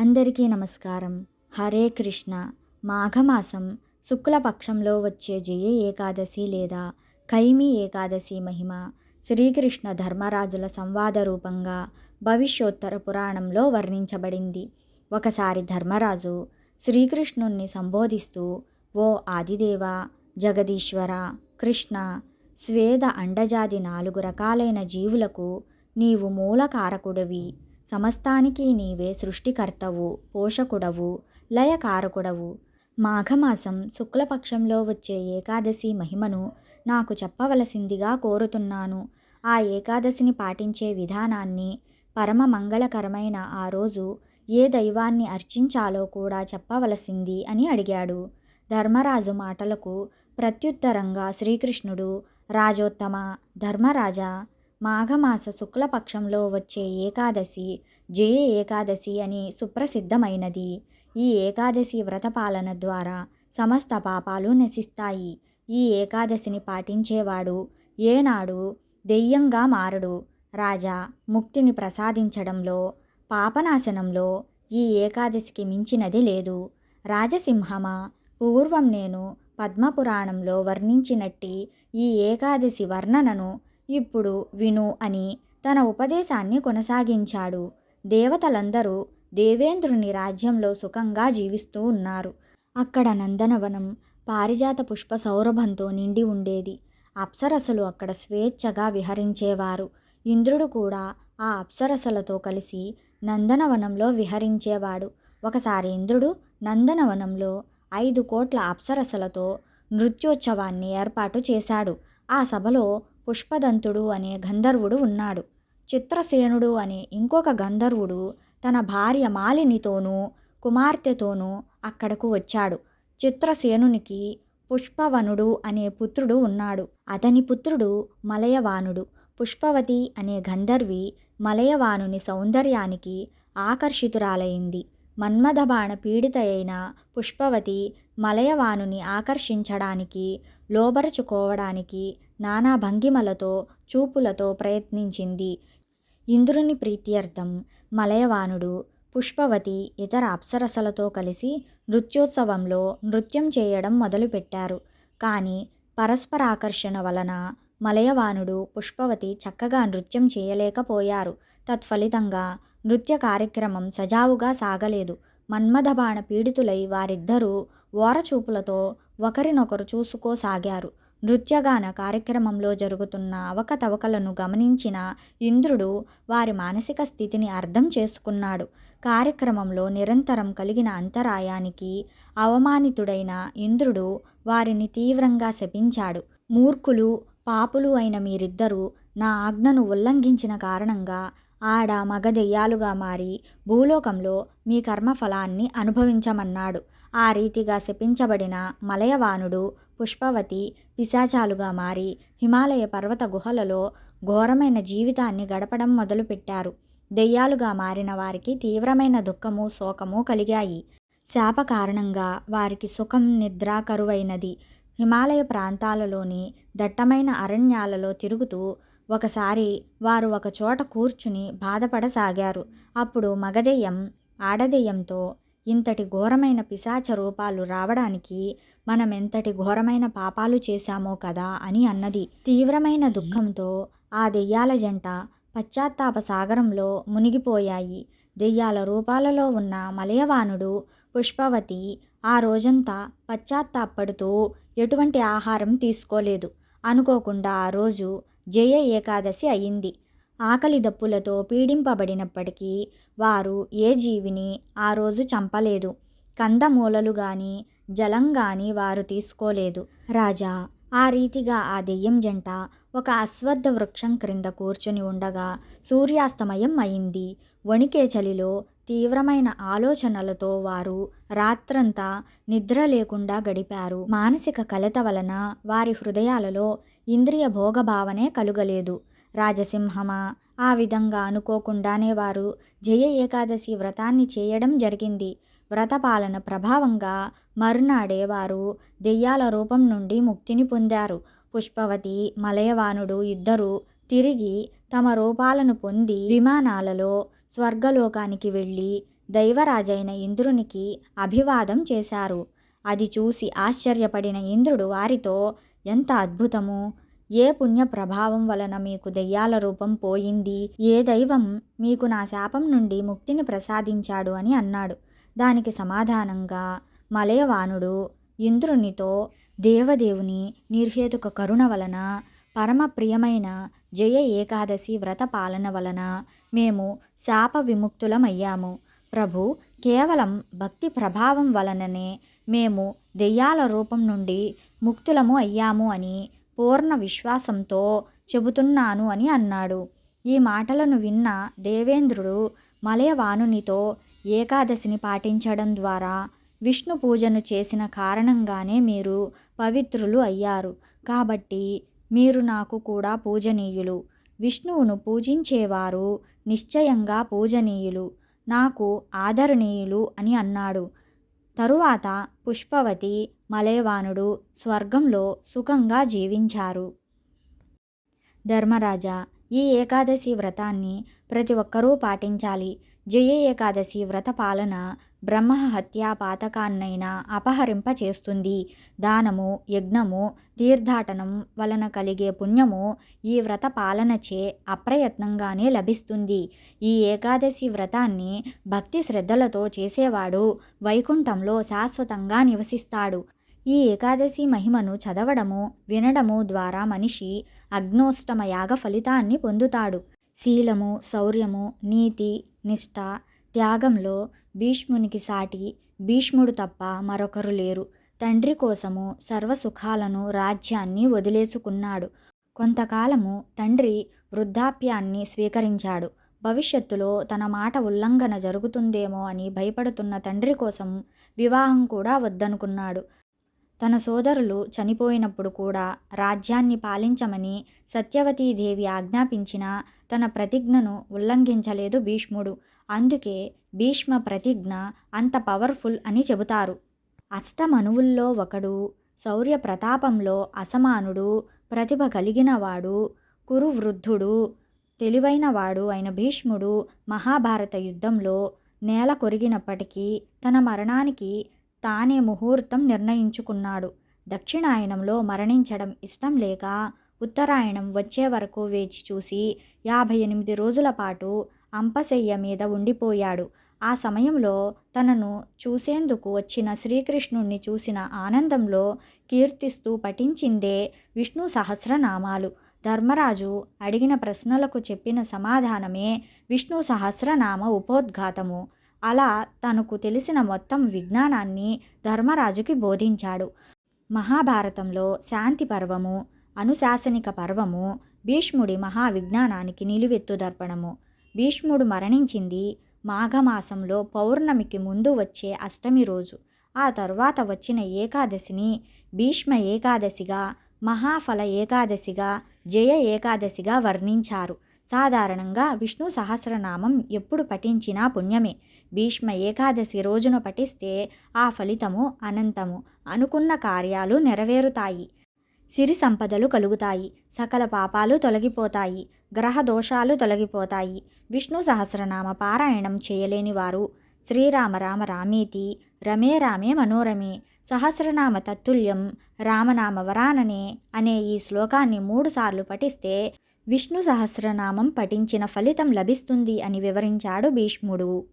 అందరికీ నమస్కారం. హరే కృష్ణ. మాఘమాసం శుక్లపక్షంలో వచ్చే జయ ఏకాదశి లేదా కైమి ఏకాదశి మహిమ శ్రీకృష్ణ ధర్మరాజుల సంవాద రూపంగా భవిష్యోత్తర పురాణంలో వర్ణించబడింది. ఒకసారి ధర్మరాజు శ్రీకృష్ణుణ్ణి సంబోధిస్తూ ఓ ఆదిదేవ జగదీశ్వర కృష్ణ స్వేద అండజాది నాలుగు రకాలైన జీవులకు నీవు మూలకారకుడివి. సమస్తానికి నీవే సృష్టికర్తవు పోషకుడవు లయకారకుడవు. మాఘమాసం శుక్లపక్షంలో వచ్చే ఏకాదశి మహిమను నాకు చెప్పవలసిందిగా కోరుతున్నాను. ఆ ఏకాదశిని పాటించే విధానాన్ని పరమ మంగళకరమైన ఆ రోజు ఏ దైవాన్ని అర్చించాలో కూడా చెప్పవలసింది అని అడిగాడు. ధర్మరాజు మాటలకు ప్రత్యుత్తరంగా శ్రీకృష్ణుడు రాజోత్తమ ధర్మరాజా మాఘమాస శుక్లపక్షంలో వచ్చే ఏకాదశి జయ ఏకాదశి అని సుప్రసిద్ధమైనది. ఈ ఏకాదశి వ్రతపాలన ద్వారా సమస్త పాపాలు నశిస్తాయి. ఈ ఏకాదశిని పాటించేవాడు ఏనాడు దెయ్యంగా మారడు. రాజా ముక్తిని ప్రసాదించడంలో పాపనాశనంలో ఈ ఏకాదశికి మించినది లేదు. రాజసింహమా పూర్వం నేను పద్మపురాణంలో వర్ణించినట్టి ఈ ఏకాదశి వర్ణనను ఇప్పుడు విను అని తన ఉపదేశాన్ని కొనసాగించాడు. దేవతలందరూ దేవేంద్రుని రాజ్యంలో సుఖంగా జీవిస్తూ ఉన్నారు. అక్కడ నందనవనం పారిజాత పుష్ప సౌరభంతో నిండి ఉండేది. అప్సరసలు అక్కడ స్వేచ్ఛగా విహరించేవారు. ఇంద్రుడు కూడా ఆ అప్సరసలతో కలిసి నందనవనంలో విహరించేవాడు. ఒకసారి ఇంద్రుడు నందనవనంలో ఐదు కోట్ల అప్సరసలతో నృత్యోత్సవాన్ని ఏర్పాటు చేశాడు. ఆ సభలో పుష్పదంతుడు అనే గంధర్వుడు ఉన్నాడు. చిత్రసేనుడు అనే ఇంకొక గంధర్వుడు తన భార్య మాలినితోనూ కుమార్తెతోనూ అక్కడకు వచ్చాడు. చిత్రసేనునికి పుష్పవనుడు అనే పుత్రుడు ఉన్నాడు. అతని పుత్రుడు మలయవానుడు. పుష్పవతి అనే గంధర్వి మలయవానుని సౌందర్యానికి ఆకర్షితురాలైంది. మన్మథబాణ పీడిత అయిన పుష్పవతి మలయవానుని ఆకర్షించడానికి లోబరుచుకోవడానికి నానా భంగిమలతో చూపులతో ప్రయత్నించింది. ఇంద్రుని ప్రీత్యర్థం మలయవానుడు పుష్పవతి ఇతర అప్సరసలతో కలిసి నృత్యోత్సవంలో నృత్యం చేయడం మొదలుపెట్టారు. కానీ పరస్పరాకర్షణ వలన మలయవానుడు పుష్పవతి చక్కగా నృత్యం చేయలేకపోయారు. తత్ఫలితంగా నృత్య కార్యక్రమం సజావుగా సాగలేదు. మన్మథబాణ పీడితులై వారిద్దరూ ఓరచూపులతో ఒకరినొకరు చూసుకోసాగారు. నృత్యగాన కార్యక్రమంలో జరుగుతున్న అవకతవకలను గమనించిన ఇంద్రుడు వారి మానసిక స్థితిని అర్థం చేసుకున్నాడు. కార్యక్రమంలో నిరంతరం కలిగిన అంతరాయానికి అవమానితుడైన ఇంద్రుడు వారిని తీవ్రంగా శపించాడు. మూర్ఖులు పాపులు అయిన మీరిద్దరూ నా ఆజ్ఞను ఉల్లంఘించిన కారణంగా ఆడ మగ దెయ్యాలుగా మారి భూలోకంలో మీ కర్మఫలాన్ని అనుభవించమన్నాడు. ఆ రీతిగా శపించబడిన మలయవానుడు పుష్పవతి పిశాచాలుగా మారి హిమాలయ పర్వత గుహలలో ఘోరమైన జీవితాన్ని గడపడం మొదలుపెట్టారు. దెయ్యాలుగా మారిన వారికి తీవ్రమైన దుఃఖము శోకము కలిగాయి. శాప కారణంగా వారికి సుఖం నిద్ర కరువైనది. హిమాలయ ప్రాంతాలలోని దట్టమైన అరణ్యాలలో తిరుగుతూ ఒకసారి వారు ఒక చోట కూర్చుని బాధపడసాగారు. అప్పుడు మగదెయ్యం ఆడదెయ్యంతో ఇంతటి ఘోరమైన పిశాచ రూపాలు రావడానికి మనం ఎంతటి ఘోరమైన పాపాలు చేశామో కదా అని అన్నది. తీవ్రమైన దుఃఖంతో ఆ దెయ్యాల జంట పశ్చాత్తాప సాగరంలో మునిగిపోయాయి. దెయ్యాల రూపాలలో ఉన్న మలయవానుడు పుష్పవతి ఆ రోజంతా పశ్చాత్తాపడుతూ ఎటువంటి ఆహారం తీసుకోలేదు. అనుకోకుండా ఆ రోజు జయ ఏకాదశి అయింది. ఆకలి దప్పులతో పీడింపబడినప్పటికీ వారు ఏ జీవిని ఆ రోజు చంపలేదు. కందమూలలు గాని జలం గాని వారు తీసుకోలేదు. రాజా ఆ రీతిగా ఆ దెయ్యం జంట ఒక అశ్వద్ధ వృక్షం క్రింద కూర్చుని ఉండగా సూర్యాస్తమయం అయింది. వణికే చలిలో తీవ్రమైన ఆలోచనలతో వారు రాత్రంతా నిద్ర లేకుండా గడిపారు. మానసిక కలత వలన వారి హృదయాలలో ఇంద్రియ భోగభావనే కలుగలేదు. రాజసింహమా? ఆ విధంగా అనుకోకుండానే వారు జయ ఏకాదశి వ్రతాన్ని చేయడం జరిగింది. వ్రతపాలన ప్రభావంగా మరునాడే వారు దెయ్యాల రూపం నుండి ముక్తిని పొందారు. పుష్పవతి మలయవానుడు ఇద్దరూ తిరిగి తమ రూపాలను పొంది విమానాలలో స్వర్గలోకానికి వెళ్ళి దైవరాజైన ఇంద్రునికి అభివాదం చేశారు. అది చూసి ఆశ్చర్యపడిన ఇంద్రుడు వారితో ఎంత అద్భుతము! ఏ పుణ్య ప్రభావం వలన మీకు దెయ్యాల రూపం పోయింది? ఏ దైవం మీకు నా శాపం నుండి ముక్తిని ప్రసాదించాడు అని అన్నాడు. దానికి సమాధానంగా మలయవానుడు ఇంద్రునితో దేవదేవుని నిర్హేతుక కరుణ వలన పరమ ప్రియమైన జయ ఏకాదశి వ్రత పాలన వలన మేము శాప విముక్తులమయ్యాము. ప్రభు కేవలం భక్తి ప్రభావం వలననే మేము దెయ్యాల రూపం నుండి ముక్తులము అయ్యాము అని పూర్ణ విశ్వాసంతో చెబుతున్నాను అని అన్నాడు. ఈ మాటలను విన్న దేవేంద్రుడు మలయవానునితో ఏకాదశిని పాటించడం ద్వారా విష్ణు పూజను చేసిన కారణంగానే మీరు పవిత్రులు అయ్యారు. కాబట్టి మీరు నాకు కూడా పూజనీయులు. విష్ణువును పూజించేవారు నిశ్చయంగా పూజనీయులు. నాకు ఆదరణీయులు అని అన్నాడు. తరువాత పుష్పవతి మలయవానుడు స్వర్గంలో సుఖంగా జీవించారు. ధర్మరాజా ఈ ఏకాదశి వ్రతాన్ని ప్రతి ఒక్కరూ పాటించాలి. జయ ఏకాదశి వ్రత పాలన బ్రహ్మ హత్య పాతకాన్నైనా అపహరింప చేస్తుంది దానము యజ్ఞము తీర్థాటనం వలన కలిగే పుణ్యము ఈ వ్రత పాలనచే అప్రయత్నంగానే లభిస్తుంది. ఈ ఏకాదశి వ్రతాన్ని భక్తి శ్రద్ధలతో చేసేవాడు వైకుంఠంలో శాశ్వతంగా నివసిస్తాడు. ఈ ఏకాదశి మహిమను చదవడము వినడము ద్వారా మనిషి అగ్నోష్టమ యాగ ఫలితాన్ని పొందుతాడు. శీలము శౌర్యము నీతి నిష్ఠ త్యాగంలో భీష్మునికి సాటి భీష్ముడు తప్ప మరొకరు లేరు. తండ్రి కోసము సర్వసుఖాలను రాజ్యాన్ని వదిలేసుకున్నాడు. కొంతకాలము తండ్రి వృద్ధాప్యాన్ని స్వీకరించాడు. భవిష్యత్తులో తన మాట ఉల్లంఘన జరుగుతుందేమో అని భయపడుతున్న తండ్రి కోసం వివాహం కూడా వద్దనుకున్నాడు. తన సోదరులు చనిపోయినప్పుడు కూడా రాజ్యాన్ని పాలించమని సత్యవతీదేవి ఆజ్ఞాపించిన తన ప్రతిజ్ఞను ఉల్లంఘించలేదు భీష్ముడు. అందుకే భీష్మ ప్రతిజ్ఞ అంత పవర్ఫుల్ అని చెబుతారు. అష్టమనువుల్లో ఒకడు శౌర్య ప్రతాపంలో అసమానుడు ప్రతిభ కలిగినవాడు కురువృద్ధుడు తెలివైనవాడు అయిన భీష్ముడు మహాభారత యుద్ధంలో నేల కొరిగినప్పటికీ తన మరణానికి తానే ముహూర్తం నిర్ణయించుకున్నాడు. దక్షిణాయనంలో మరణించడం ఇష్టం లేక ఉత్తరాయణం వచ్చే వరకు వేచి చూసి యాభై ఎనిమిది రోజుల పాటు అంపశయ్య మీద ఉండిపోయాడు. ఆ సమయంలో తనను చూసేందుకు వచ్చిన శ్రీకృష్ణుణ్ణి చూసిన ఆనందంలో కీర్తిస్తూ పఠించిందే విష్ణు సహస్రనామాలు. ధర్మరాజు అడిగిన ప్రశ్నలకు చెప్పిన సమాధానమే విష్ణు సహస్రనామ ఉపోద్ఘాతము. అలా తనకు తెలిసిన మొత్తం విజ్ఞానాన్ని ధర్మరాజుకి బోధించాడు. మహాభారతంలో శాంతి పర్వము అనుశాసనిక పర్వము భీష్ముడి మహావిజ్ఞానానికి నిలువెత్తు దర్పణము. భీష్ముడు మరణించింది మాఘమాసంలో పౌర్ణమికి ముందు వచ్చే అష్టమి రోజు. ఆ తర్వాత వచ్చిన ఏకాదశిని భీష్మ ఏకాదశిగా మహాఫల ఏకాదశిగా జయ ఏకాదశిగా వర్ణించారు. సాధారణంగా విష్ణు సహస్రనామం ఎప్పుడు పఠించినా పుణ్యమే. భీష్మ ఏకాదశి రోజున పఠిస్తే ఆ ఫలితము అనంతము. అనుకున్న కార్యాలు నెరవేరుతాయి. సిరి సంపదలు కలుగుతాయి. సకల పాపాలు తొలగిపోతాయి. గ్రహ దోషాలు తొలగిపోతాయి. విష్ణు సహస్రనామ పారాయణం చేయలేని వారు. శ్రీరామ రామ రామేతి. రమే రామే మనోరమే. సహస్రనామ తత్తుల్యం. రామనామ వరాననే అనే ఈ శ్లోకాన్ని మూడుసార్లు పఠిస్తే విష్ణు సహస్రనామం పఠించిన ఫలితం లభిస్తుంది అని వివరించాడు భీష్ముడు.